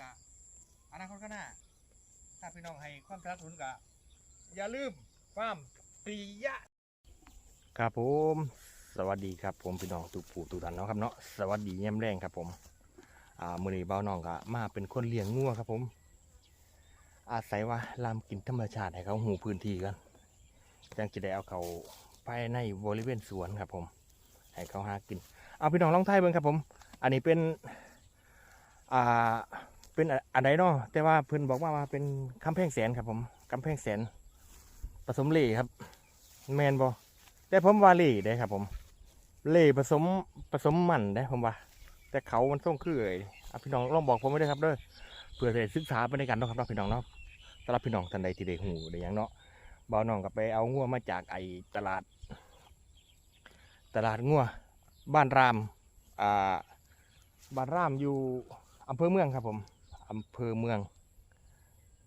กะอนาคตข้างหน้า ถ้าพี่น้องให้ความสนับสนุนกะ อย่าลืมฟามปียะ ครับผม สวัสดีครับผมพี่น้องทุกผู้ทุกท่านเนาะครับเนาะสวัสดีเยี่ยมแรงครับผมอ่ามือนี้เบาน้องก็มาเป็นคนเลี้ยงงัวครับผม อาศัยว่าลามกินธรรมชาติให้เขาหูพื้นที่กันจังจะได้เอาเขาไปในบริเวณสวนครับผม ให้เขาหากิน เอาพี่น้องลองทยเบิ่งครับผม อันนี้เป็นอ่า เป็นอะอันใดเนาะแต่ว่าเพิ่อนบอกว่ามาเป็นคำแพงแสนครับผมคำแพงแสนผสมเล่ครับ แมนบอแต่ผมว่าเล่ได้ครับ ผม เล่ผสมผสมมันได้ผมว่า แต่เขามันส่งคือเอ้ยอพี่น้องลองบอกผมไว้ด้ครับเด้อเพื่อจะศึกษาไปในกันนาะครับเนาะพี่น้องเนาะสำหรับพี่น้องท่านใดที่ได้หูได้ยังเนาะบ่าวน้องก็ไปเอางัวมาจากไอ้ตลาด ตลาดงัวบ้านรามอ่าบ้านรามอยู่อำเภอเมืองครับผม อำเภอเมือง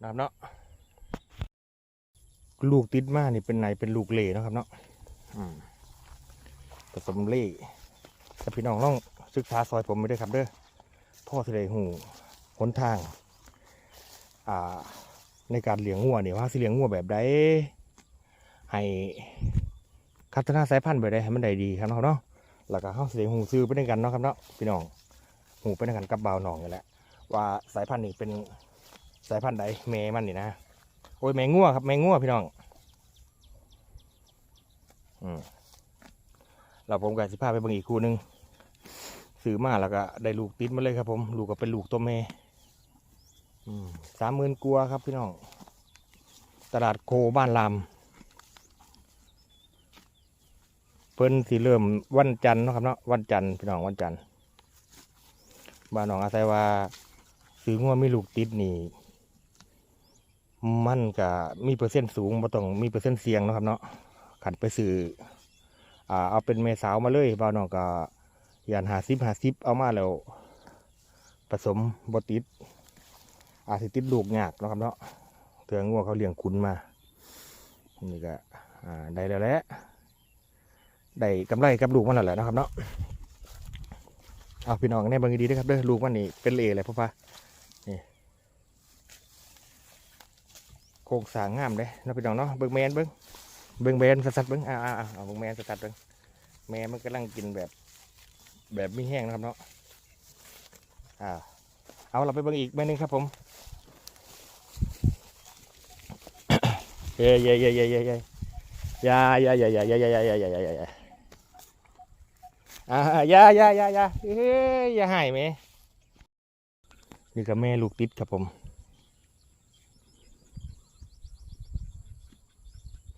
นะครับเนาะลูกติดมานี่เป็นไหนเป็นลูกเล่เนาะครับเนาะอืมผสมเล่แต่พี่น้องลองศึกษาซอยผมไม่ได้วยครับเด้อพ่อทะเลหูหนทาง อ่า ในการเลี้ยงงัวเนี่ยว่าสิเลี้ยงงัวแบบใดให้พัฒนาสายพันธุ์แบบใดให้มันได้ดีครับเนาะเนาะแล้วก็เข้าสิเลี้ยงหูซื้อไปด้วยกันเนาะครับเนาะพี่น้องหูไปด้วยกันกับบ่าวน้องนี่แหละ ว่าสายพันธุ์นี้เป็นสายพันธุ์ใดแม่มันนี่นะโอ้ยแมงงัวครับแมงงัวพี่น้องอืมเราผมกับสิพาไปเบิ่งอีกคู่หนึงซื้อมาแล้วก็ได้ลูกติดมาเลยครับ ผมลูกก็เป็นลูกตัวแม่สามหมื่นกัวครับพี่น้อง ตลาดโคบ้านลามเพิ่นสิเริ่มวันจันทร์นะครับเนาะวันจันทร์พี่น้องวันจันทร์บ้านหนองอาศัยว่า ซื้องัวมีลูกติดนี่มันก็มีเปอร์เซ็นต์สูงบ่ต้องมีเปอร์เซ็นต์เสี่ยงนะครับเนาะขันไปซื้ออ่าเอาเป็นเมสาวมาเลยบ้านน้องก็ยานหาซิบหาซิบเอามาแล้วผสมบติดอาจสิติดลูกยากนะครับเนาะเถื่องัวเขาเลี้ยงคุณมา นี่ก็อ่าได้แล้วแหละ ได้กำไรกับลูกมันแล้วแหละนะครับเนาะ เอาพี่น้องแน่เบางดีด้วยครับเด้อลูกมันนี่เป็นเอเลยพ่อพา นี่โครงสร้างงามเลยนาะพี่น้องเนาะเบิ้งแมนเบิ้งเบิ้งแมนสัดๆเบิ้งอ่าอ่าเบิ้งแมนสัดๆเบิ้งแมนมันกำลังกินแบบ แบบไม่แห้งนะครับเนาะอ่าเอาเราไปเบิ่งอีกแม่หนึงครับผมเย่เย่เย่เย่เย่เย่ยาอยาอยาอยาอยาอยาอยาอยาอยาอยาอยาอ่าอยาอยาอยาอยาเฮ้ยอย่าหายไหม นี่ก็แม่ลูกติดครับผม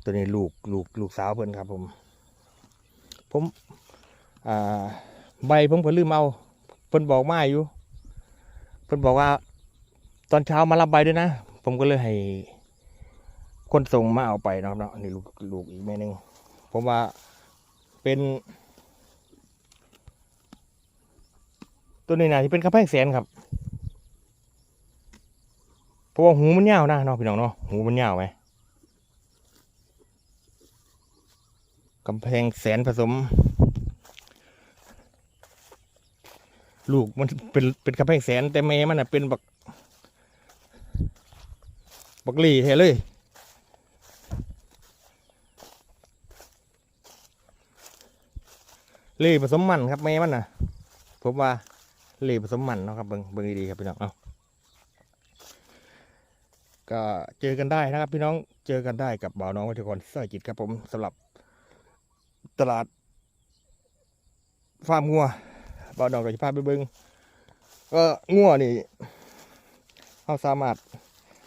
ตัวนี้ลูกลูกลูกสาวเพิ่อนครับผม ผมใบผมก็ลืมเอาเพิ่นบอกมาอยู่ เพิ่นบอกว่า ตอนเช้ามารับใบด้วยนะ ผมก็เลยให้ คนส่งมาเอาไปนะครับเนาะนี่ลูกลูกอีกแม่หนึงผมว่าเป็นตัวนี้นะที่เป็นกระแพงแสนครับ ราะว่าหูมันยาวนะเนาะพี่น้องเนาะหูมันยาวไหมกำแพงแสนผสม ลูกมันเป็นเป็นกระแพงแสนแต่แม่มันอะเป็นบักบักหลี่แท้เลยหลี่ผสมมันครับแม่มันนะผมว่าหลี่ผสมมันเนาะครับเบิ่งเบิ่งดีๆครับพี่น้องเอา ก็เจอกันได้นะครับ พี่น้องเจอกันได้กับบ่าวน้องวัฒกรสร้อยจิตครับผมสำหรับตลาดฟาร์มงัวบ่าวน้องก็จะพาไปเบิ่งก็งัวนี่เขาสามารถ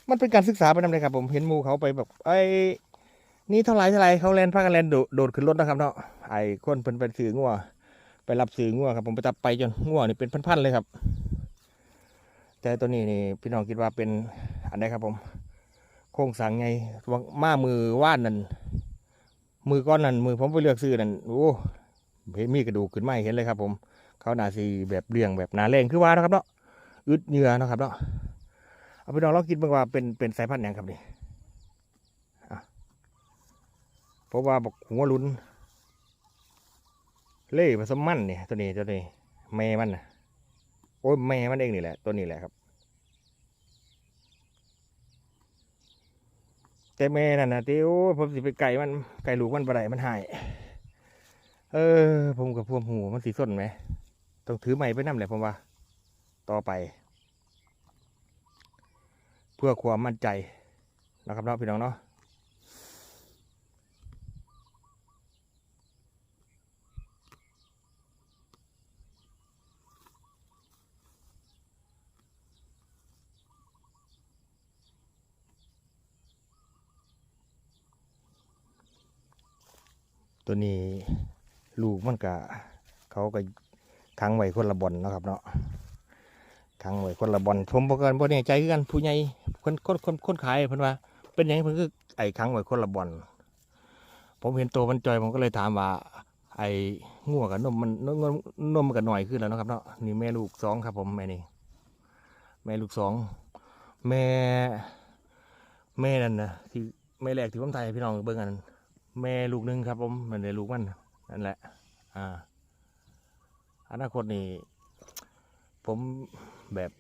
มันเป็นการศึกษาไปนำเลยครับผมเห็นมูเขาไปแบบไอ้นี่เท่าไหรเท่าไหรเขาแลนพากันแลนโดดขึ้นรถนะครับเนาะไอ้คนเป็นเป็นสื่องัวไปรับสื่องัวครับผมไปจับไปจนงัวนี่เป็นพันๆเลยครับ แต่ตัวนี้นี่พี่น้องคิดว่าเป็นอันไหนครับผม ครงสร้างไงว่ามามือว่านนั่นมือก้อนนั่นมือผมไปเลือกซื้อนั่นโอ้เห็นมีกระดูกขึ้นมาให้เห็นเลยครับ ผม เขาหนาสีแบบเรียงแบบหนาแรงคือว่านะครับเนาะอึดเหงื่อนะครับเนาะเอาไปลองลองคิดบ้างว่าเป็นเป็นสายพันธุ์หยังครับนี่เพราะว่าบอกหัวลุ้น เล่ผสมมันเนี่ยตัวนี้ตัวนี้แม่มันนะโอ้ยแม่มันเองนี่แหละ ตัวนี้แหละครับ แต่แม่นั่นนะที่โอ้ผมสิไปไก่มันไก่ลูกมันปลาไหลมันหาย เออ ผมกับพวมหูมันสีส้นไหมต้องถือไม้ไปนั่นแหละผมว่า ต่อไป เพื่อความมั่นใจนะครับเนาะพี่น้องเนาะ ตัวนี้ลูกมันกะเขาก็ขังไว้คนละบอนนะครับเนาะขังไว้คนละบอนผมบอกกันบ่แน่ใจกันผู้ใหญ่คนคนคนคนขายเพิ่นว่า เป็นยังเพิ่นคือไอ้ขังไว้คนละบอนผมเห็นตัวมันจอยผมก็เลยถามว่า ไอ้งัวกับนมมันนมนมมันก็หน่อยขึ้นแล้วนะครับเนาะนี่แม่ลูกสองครับ ผมแม่นี่แม่ลูกสองแม่ แม่นั่นนะที่แม่แรกที่ผมถ่ายพี่น้องเบิ่งกัน แม่ลูกหนึ่งครับผมมันเลยลูกมันนั่นแหละ อ่าอนาคตนี่ผมแบบ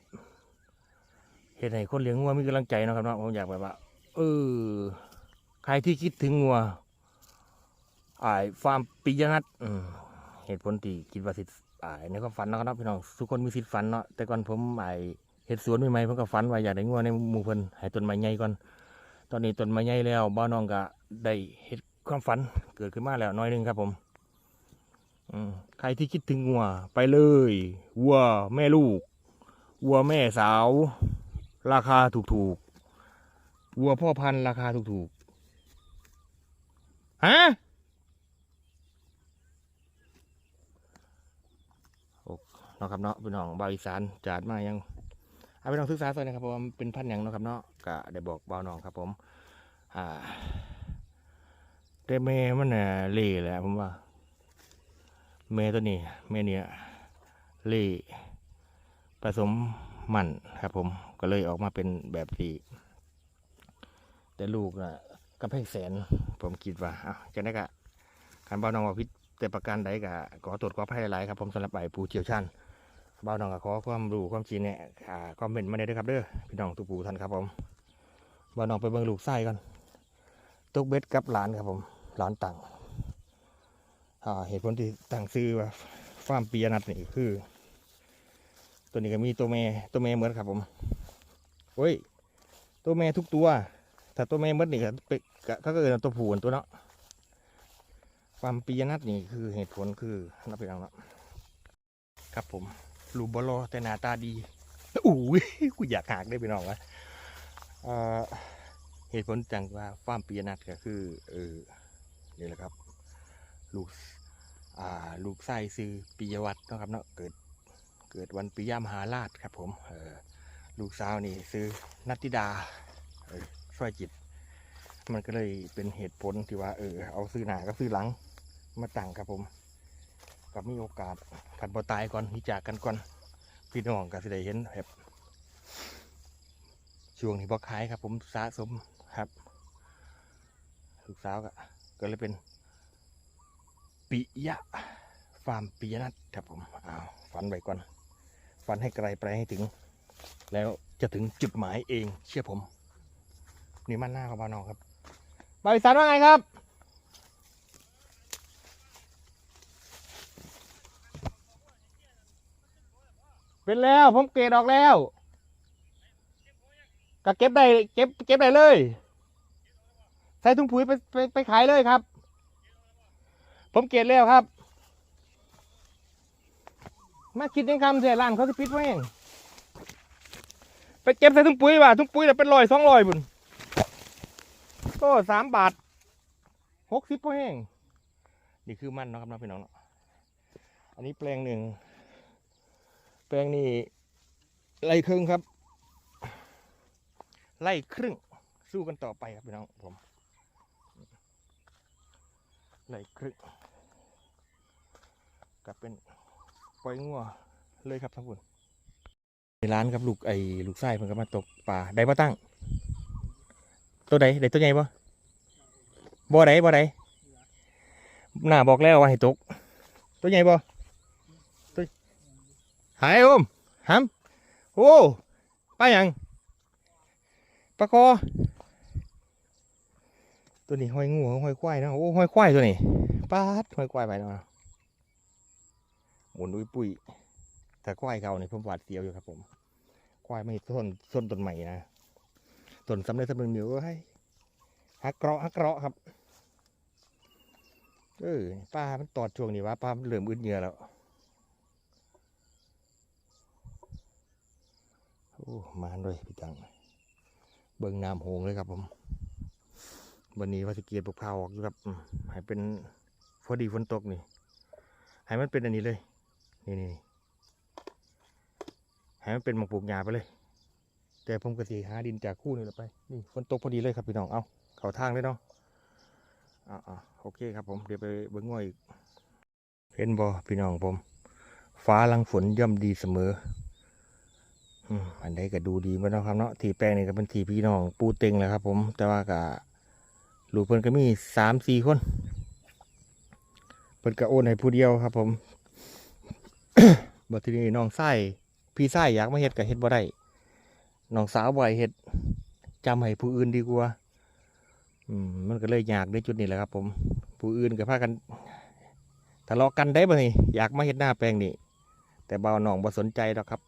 เห็นให้คนเลี้ยงงัวมีกำลังใจนะครับเนาะผมอยากแบบว่าเออใครที่คิดถึงงัวอายฟาร์มปิยนัทเหตุผลที่คิดว่าสิทธิ์อายในความฝันนะครับพี่น้องทุกคนมีสิทธิ์ฝันเนาะแต่ก่อนผมอายเห็ดสวนใหม่ๆผมก็ฝันว่าอยากได้งัวในหมู่เพิ่นให้ต้นไม้ใหญ่ก่อน ตอนนี้ต้นไม้ใหญ่แล้วบ้าวน้องก็ได้เห็ด ความฝันเกิดขึ้นมาแล้วน้อยหนึงครับผมอืมใครที่คิดถึงวัว ไปเลยวัวแม่ลูกวัวแม่สาว ราคาถูกถูกๆวัวพ่อพันธุ์ราคาถูกถูกๆฮะโอ้เนะครับเนาะพี่น้องบาวอีสานจัดมายังเอาไปลองศึกษาซะนะครับเพราะว่ามันเป็นพันธุ์หยังเนาะครับเนาะก็ได้บอกบ่าวน้องครับผมอ่า แต่แม่มันน่ะเล่แหละผมว่า แม่ตัวนี้แม่เนี่ยเล่ผสมมันครับผมก็เลยออกมาเป็นแบบที่แต่ลูกอะกำแพงแสน ผมคิดว่าอะจะได้กะการบ้านน้องว่าพิษแต่ประการใดกะขอตรวจขอภัยหลายครับผมสำหรับไอ้ผู้เชี่ยวชาญบ้านน้องก็ขอความรู้ความจริงเนี่ยอ่าคอมเมนต์มาได้ด้วยครับเด้อพี่น้องทุกผู้ท่านครับผมบ้านน้องไปเบิ่งลูกไส้ก่อนตกเบ็ดกับหลานครับผม ลานตังอ่าเหตุผลที่ตั้งซื้อว่าฟาร์มปียนัทนี่คือ ตัวนี้ก็มีตัวแม่ตัวแม่เหมือนครับผมโอ้ย ตัวแม่ทุกตัว ถ้าตัวแม่เหมือนนี่ก็เป็นก็ก็เกิดตัวผู้ตัวเนาะฟาร์มปียนัทนี่คือเหตุผลคือนับไปแล้วเนาะครับผมรูบอลอแต่หน้าตาดีอู้ยกูอยากหากได้ไปน้องวะเอ่อเหตุผลจังว่าฟาร์มปียนัทก็คือ เออ นี่แหละครับ ลูกอ่าลูกไส้ซื้อปิยวัฒน์เนะครับเนาะเกิดเกิดวันปิยมหาราชครับผมเออลูกสาวนี่ซื้อนัตติดาเออช่วยจิต มันก็เลยเป็นเหตุผลที่ว่าเออเอาซื้อหนากับซื้อหลังมาตั้งครับผมกับมีโอกาสขันบ่ตายก่อนนิจากกันก่อนพี่น้องก็สิได้เห็นแบบช่วงนี้บ่ขายครับผมสะสมครับลูกสาวก็ ก็เลยเป็นปิยะฟาร์มปิยนัทครับผมอ้าวฝันไว้ก่อน ฝันให้ไกลไปให้ถึง แล้วจะถึงจุดหมายเองเชื่อผม นี่มันหน้าของบานอกครับบริษัทว่าไงครับเป็นแล้วผมเกรดออกแล้วก็เก็บได้เก็บเก็บได้เลย ใส่ถุงปุ๋ยไปไปไปขายเลยครับ ผมเกลียดแล้วครับ มาคิดยังคำเสียร้านเขาจะปิดไว้เองไปเก็บใส่ถุงปุ๋ยว่ะถุงปุ๋ยแต่ะเป็นร้อยสองร้อยบุญก็สามบาทหกสิบพอแห้งนี่คือมันนะครับน้องพี่น้องเนาะอันนี้แปลงหนึ่งแปลงนี้ไล่ครึ่งครับ ไล่ครึ่งสู้กันต่อไปครับพี่น้องผม ไหลครึ่งกับเป็นปล่อยงัวเลยครับทั้งหมในร้านครับลูกไอ้ลูกไส้เพิ่นก็มาตกปลาได้ปะตั้ง ตัวใดได้ตัวใหญ่ปะบ่อใดบ่อใดหน้าบอกแล้วว่าให้ตก ตัวใหญ่ปะตัวหายโอมหามโอ้ปลายังปลาคอ ตัวนี้ห้อยงูห้อยควายนะโอ้ห้อยควายตัวนี้ปาดห้อยควายไปเนาะหมุนอุ้ยปุ้ยแต่ควายเก่านี่ยผมหวาดเสียวอยู่ครับผม ควายไม่ต้นต้นต้นใหม่นะต้นสำเร็จสำเร็จเหนียวให้ฮักเกราะฮักเกราะครับเออป้ามันตอดช่วงนี้ว่าป้ามันเหลื่อมอึดเหงื่อแล้วโอ้มาด้วยพี่ตังเบิ่งน้ำโหงเลยครับผม วันนี้ว่าสิเกียรปกเผาออกอยู่ครับอืมให้เป็นพอดีฝนตกนี่ให้มันเป็นอันนี้เลย นี่นี่นี่ให้มันเป็นหมกปลูกหญ้าไปเลย แต่ผมก็สิหาดินจากคู่นี่แหละไป นี่ฝนตกพอดีเลยครับพี่น้อง เอาเข้าทางเลยเนาะอ่าอ่าโอเคครับผม เดี๋ยวไปเบิ้งง่อยอีกเห็นบ่พี่น้องผม ฟ้าลังฝนย่อมดีเสมออืมอันใดก็ดูดีมือนเนาะครับเนาะทีแปลงนี่ก็เป็นทีพี่น้องปูเต็งแหละครับผม แต่ว่าก็ ลูกเพิ่นก็มีสามสี่คน เพิ่นก็โอนให้ผู้เดียวครับ ผมบัดทีนี้น้องไส้พี่ไส้อยากมาเฮ็ดก็เฮ็ดบ่ได้น้องสาวบ่ให้เฮ็ดจำให้ผู้อื่นดีกว่า อืมมันก็เลยยากในจุดนี้แหละครับ ผม ผู้อื่นก็พากันทะเลาะกันได้บ่นี่อยากมาเฮ็ดหน้าแปลงนี่แต่บ่าวน้องบ่สนใจดอกครับ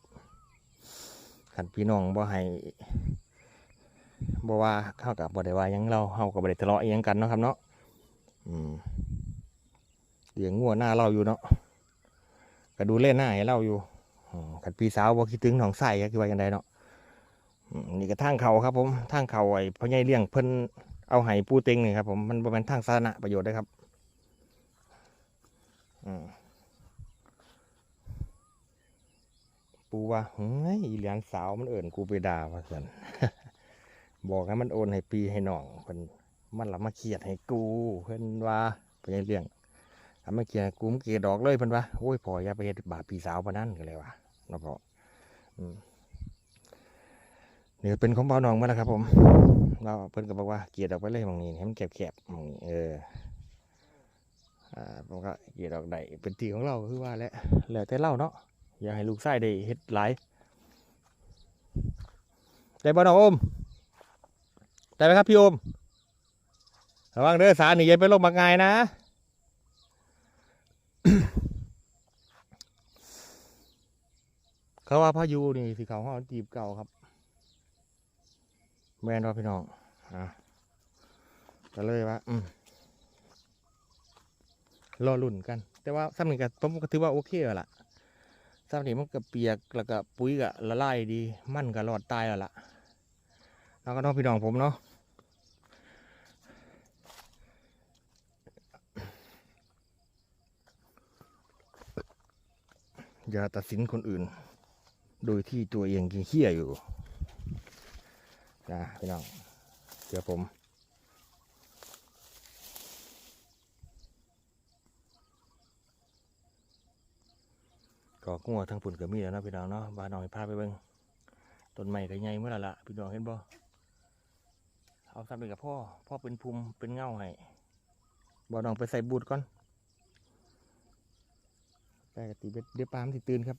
คันพี่น้องบ่ให้ บ่ว่าเข้ากับบ่ได้ว่ายังเราเฮากับบ่ได้ทะเลาะอิหยังกันเนาะครับเนาะอืมเลี้ยงงัวหน้าเราอยู่เนาะก็ดูเล่นหน้าให้เราอยู่อืมคันพี่สาวบ่คิดถึงน้องไส้ก็คือว่าจังไดเนาะนี่ก็ทางเขาครับผมทางเขาไอ้พ่อใหญ่เลี้ยงเพิ่นเอาให้ปูเต็งนี่ครับผมมันบ่แม่นทางสาธารณะประโยชน์เด้ครับปูว่าเฮ้ยเหลียนสาวมันเอิ่นกูไปด่าว่าซั่น บอกให้มันโอนให้ปีให้น้องเพิ่นมันละมาเครียดให้กู เพิ่นว่าไปเรื่องทำมาเครียดกูมเกียดดอกเลยเพิ่นว่าโอ้ยพ่ออย่าไปเฮ็ดบาปพี่สาวปานนั้นก็เลยว่าเนาะพ่ออืมนี่ก็เป็นของบ่าวน้องมาแล้วครับ ผมเราเพิ่นก็บอกว่าเกียดออกไปเลยมองนี้ให้มันแคบๆมองนี้เอออ่าผมก็เกียดออกได้เป็นที่ของเราคือว่าแหละแล้วแต่เราเนาะอย่าให้ลูกชายได้เฮ็ดหลายได้บ่น้องอม ได้ไหมครับพี่โอมระวังเด้อสาหนีอย่าไปลงมากไงนะ เขาว่าพายุนี่สิเขาวห้องจีบเก่าครับ แมนว่าพี่น้องอะก็เลยว่าอืมรอลุ่นกัน แต่ว่าซ้ำนี่ก็ผมก็ถือว่าโอเคแล้วล่ะซ้ำนี่มันก็เปียกแล้วก็ปุ๋ยก็ละลายดี มั่นก็รอดตายแล้วล่ะแล้วก็น้องพี่น้องผมเนาะ อย่าตัดสินคนอื่น โดยที่ตัวเองกินเขี้ยอยู่นะพี่น้องเดี๋ยวผมก็งัวทั้งปุ่นก็มีแล้วนะพี่น้องเนาะบ้านน้องให้พาไปเบิ่งต้นไม้ก็ใหญ่เมื่อไหร่ละพี่น้องเห็นบ่เอาซ้ำไปกับพ่อพ่อเป็นภูมิเป็นเงาให้บ่น้องไปใส่บูดก่อน ไปกตีเบ็ดเดี๋ยวปลามนสิตื่นครับ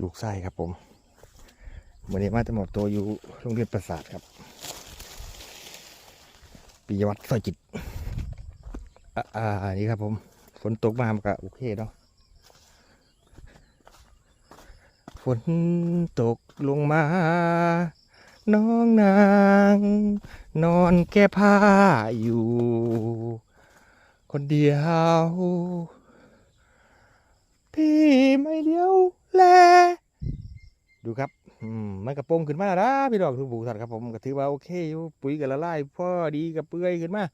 ลูกไส้ครับผมวันนี้มาจะหมอบตัวอยู่โรงเรียนประสาทครับปิยวัฒน์ซอยจิต อ่าอ่านี่ครับผมฝนตกมามันก็โอเคเนาะฝนตกลงมา น้องนาง นอนแก้ผ้าอยู่ คนเดียว พี่ไม่เดียวแล ดูครับอืมมันกระโปรงขึ้นมาแล้วนะพี่ดอกทุกบุสัตว์ครับผมก็ถือว่าโอเคอยู่ปุ๋ยกับละลายพ่อดีกับเปื่อยขึ้นมา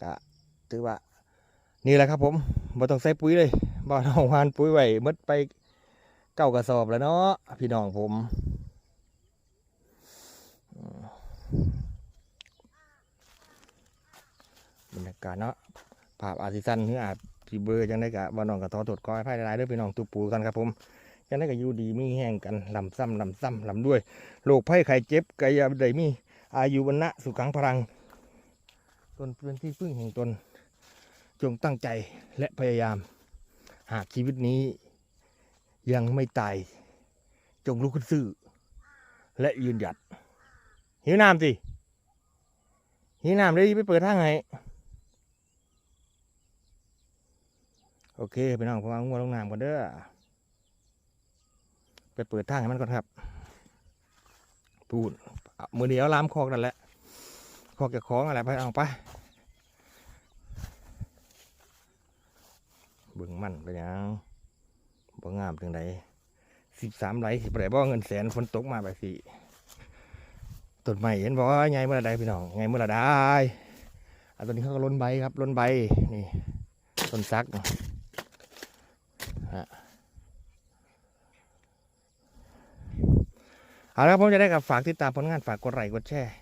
ก็ ถือว่านี่แหละครับผมบ่ต้องใส่ปุ๋ยเลยบ่ต้องหวานปุ๋ยไว้มดไปเก้ากระสอบแล้วเนาะพี่น้องผมบรรยากาศเนาะภาพอาทิสันหรืออาจสีเบอร์จังได้กะบ่น้องกับทอตดก้อยไพ่หลายๆเด้อพี่น้องตุปูกันครับผมจะได้ก็อยู่ดีมีแห้งกันลำซ้ำลำซ้ำลำด้วยโรคภัยไข้เจ็บกายาใดมีอายุวันนะสุขังพลังตนเป็นที่พึ่งแห่งตน จงตั้งใจและพยายาม หากชีวิตนี้ยังไม่ตาย จงลุกขึ้นสู้และยืนหยัด หิวน้ำสิ หิวน้ำเลยไปเปิดทางให้โอเคไปน้องผมเอางัวลงน้ำก่อนเด้อไปเปิดทางให้มันก่อนครับพูดมือเดียวล้ามคอกนั่นแหละคอกแกะของอะไรไปเอาไป เบิ่งมันไปนหยังบ่งามถึงใดสิบสามไหลสิบไหลบ่เงินแสนฝนตกมาแบบสิต้นไม้เห็นบอกว่าไงเมื่อไรพี่น้องไงเมื่อไรได้อันตัวนี้เขาก็ล้นใบครับล้นใบนี่ต้นซักฮะเอาละครับผมจะได้กับฝากติดตามผลงานฝากกดไลค์กดแชร์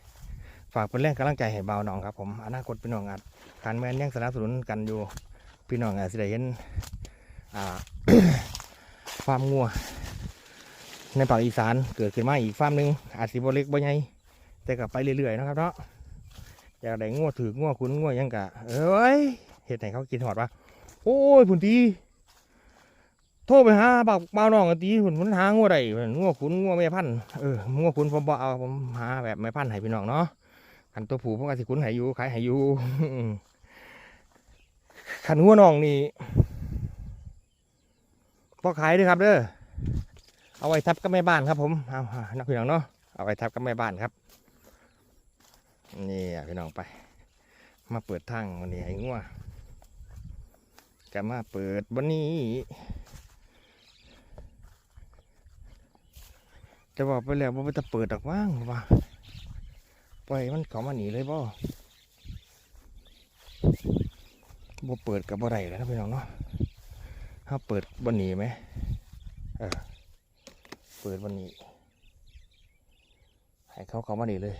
ฝากเป็นแรงกำลังใจให้เบาหน่องครับผมอนาคตพี่น้องอาจการแมนยังสนับสนุนกันอยู่ พี่น้องอาจจะได้เห็นอ่าฟาร์มงัว ในภาคอีสานเกิดขึ้นมาอีกฟาร์มหนึ่งอาจสิบเล็กบ่ใหญ่แต่ก็ไปเรื่อยๆนะครับเนาะอยากได้งัวถืองัวขุนงัวยังกะเอ้ยเห็ดไหนเขากินหอดวะโอ้ยผุนตีโทรไปหาบักเบาวน้องตีผุนมันหางัวใดงัวขุนงัวแม่พันธุ์เอองัวขุนผมบ่เอาผมหาแบบแม่พันธุ์ให้พี่น้องเนาะขันตัวผูผมก็สิขุนให้อยู่ขายให้อยู่ ขันงัวน้องนี่พอขายด้วยครับเด้อเอาไว้ทับกับแม่บ้านครับ ผมเอาๆนักพี่น้องเนาะเอาไว้ทับกับแม่บ้านครับนี่พี่น้องไป มาเปิดทางวันนี้ไอ้งัวจะมาเปิดวันนี้จะบอกไปแล้วว่าจะเปิดดอกว่างว่าปล่อยมันเขามาหนีเลยบ่ บ่เปิดกับบ่ได้แล้วพี่น้องเนาะถ้าเปิดบ่หนีไหมเออเปิดวันนี้ให้เขาเขามาดีเลย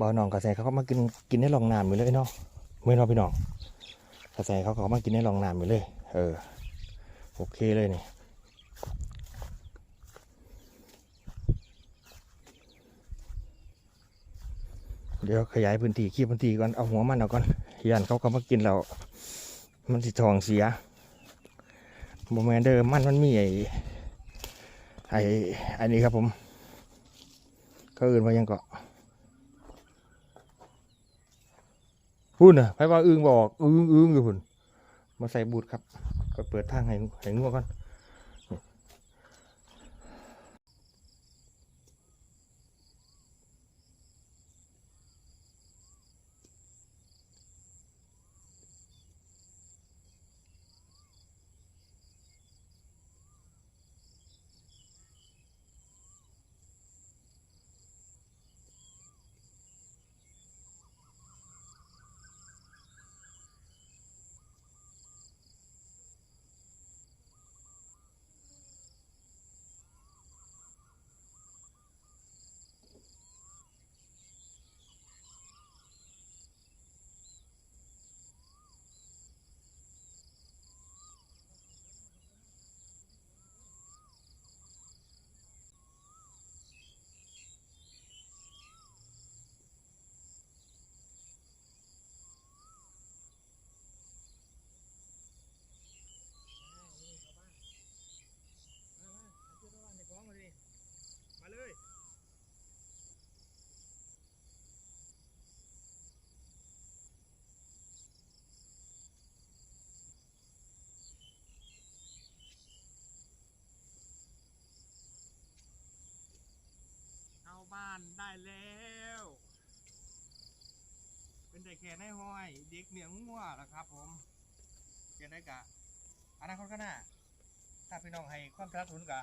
บ่าวน้องกระแสเขาก็มากินกินในรองน้ำอยู่เลยเนาะไม่เนาพี่น้องกระแสเขาเขามากินในรองน้ำอยู่เลย เออโอเคเลยนี่ เดี๋ยวขยายพื้นที่ขี้พื้นที่ก่อนเอาหัวมันเอาก่อนยันเขาเขามากินเรามันสิทองเสียโมแมนเดอร์มันมันมีไอ้ไอ้อันนี้ครับผมก็อื่นว่ายังเกาะพุ่นอะไพ่ว่าอึ้งบอกอึ้งอึ้งอยู่พุ่นมาใส่บูดครับ ก็เปิดทางให้ให้งัวก่อนมาเลย เข้า บ้านได้แล้ว เป็นแต่แก่ในห้อย เด็กเหนียงงัวละครับ ผมเกณฑ์ได้กะอนาคตข้างหน้าถ้าพี่น้องให้ความสนับสนุนกะ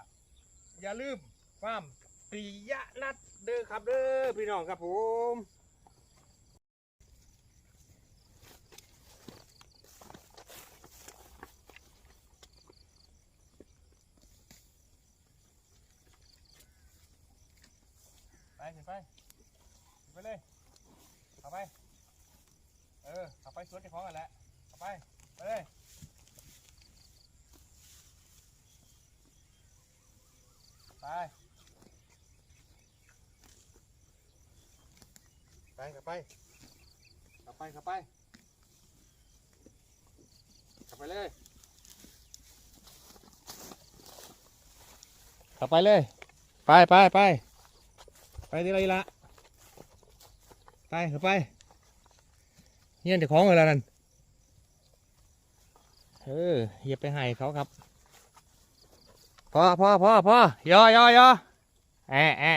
อย่าลืมความปิยะนัดเด้อครับเด้อพี่น้องครับผม ขึ้นไปขึ้นไปเลยขับไป เออขับไปสวนเจ้าของกันแหละขับไป ไปเลยไปไปขับไปขับไปขับไปขับไปเลยขับไปเลย ไปไปไป ไปทีละทีละไปเข้าไปเฮียนเดี๋ยวของอะไรนั่นเอออย่าไปให้เขาครับพ่อพ่อพ่อพ่อยอยอยอแอะแอะ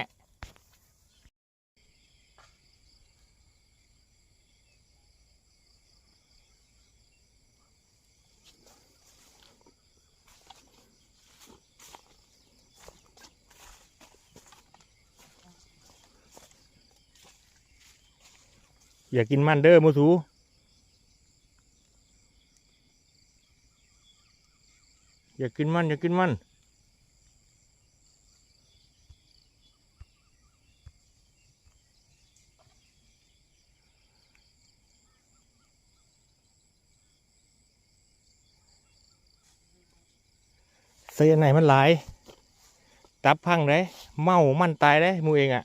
อย่ากินมันเด้อมูสูอย่ากินมัน อย่ากินมัน เสียไหนมันหลาย ตับพังได้เมามันตายได้หมูเองอะ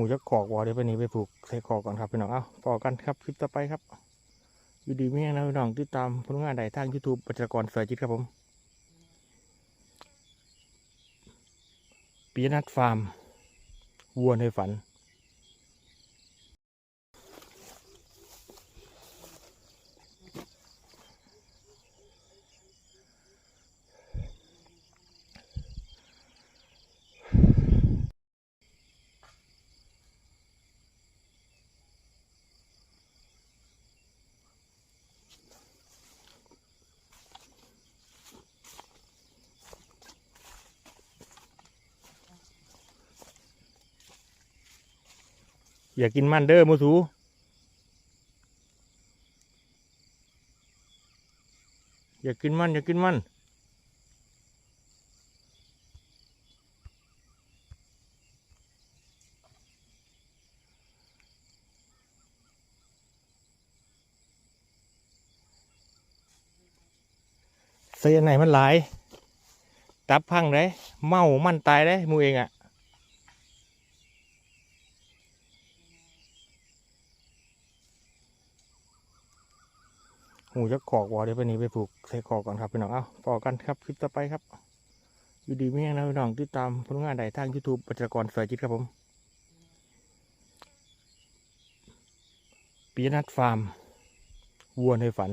หูจะขอกวอเดี๋ยวไปนี้ไปผูกใส่ขอกก่อนครับพี่น้อง เอ้าพอกันครับคลิปต่อไปครับอยู่ดีไม่แห้งนะพี่น้องติดตามผลงานใดทาง YouTube ปัจจกรเสือจิตครับผมปียนัทฟาร์มวัวในฝัน อย่ากินมันเด้อมูสูอย่ากินมัน อย่ากินมัน เสียไหนมันหลาย ตับพังได้ เมามันตายได้มูเองอะ หูจะขอกวอเดี๋ยวไปนี้ไปปลูกใส่ขอกก่อนครับพี่น้อง เอ้าพอกันครับคลิปต่อไปครับอยู่ดีไม่แห้งนะพี่น้องติดตามผลงานใดทาง YouTube ปัจจกรเสือจิตครับผมปียนัทฟาร์มวัวในฝัน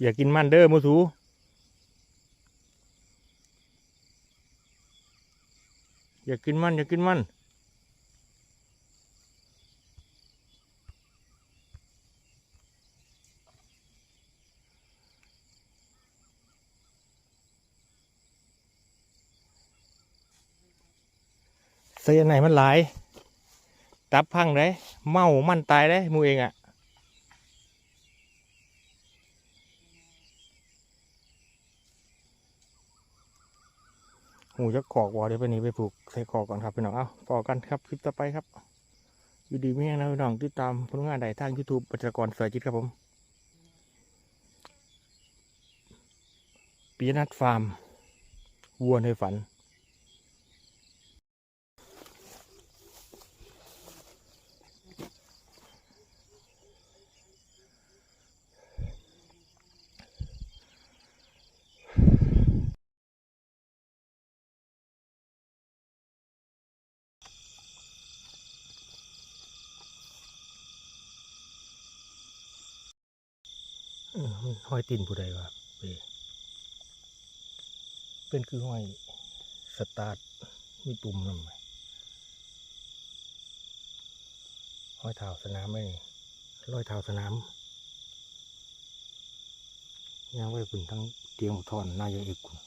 อย่ากินมันเด้อมูสูอย่ากินมันอย่ากินมันเสียไหนมันหลาย ตับพังได้เมามันตายได้หมูเองอะ หูจะขอกวอเดี๋ยวไปนี้ไปผูกใส่ขอกก่อนครับพี่น้อง เอ้าพอกันครับคลิปต่อไปครับอยู่ดีไม่แห้งนะพี่น้องติดตามผลงานใดทาง YouTube ปัจจกรเสือจิตครับผมปียนัทฟาร์ม วัวในฝัน ห้อยตินผู้ใดวะเปเป็นคือห้อยสตาร์ทมีปุ่มนั่ไห้อยเท้าสนามไม่ร้อยเท้าสนามย่างไว้ป็นทั้งเตียงทอนนายเอกคุณ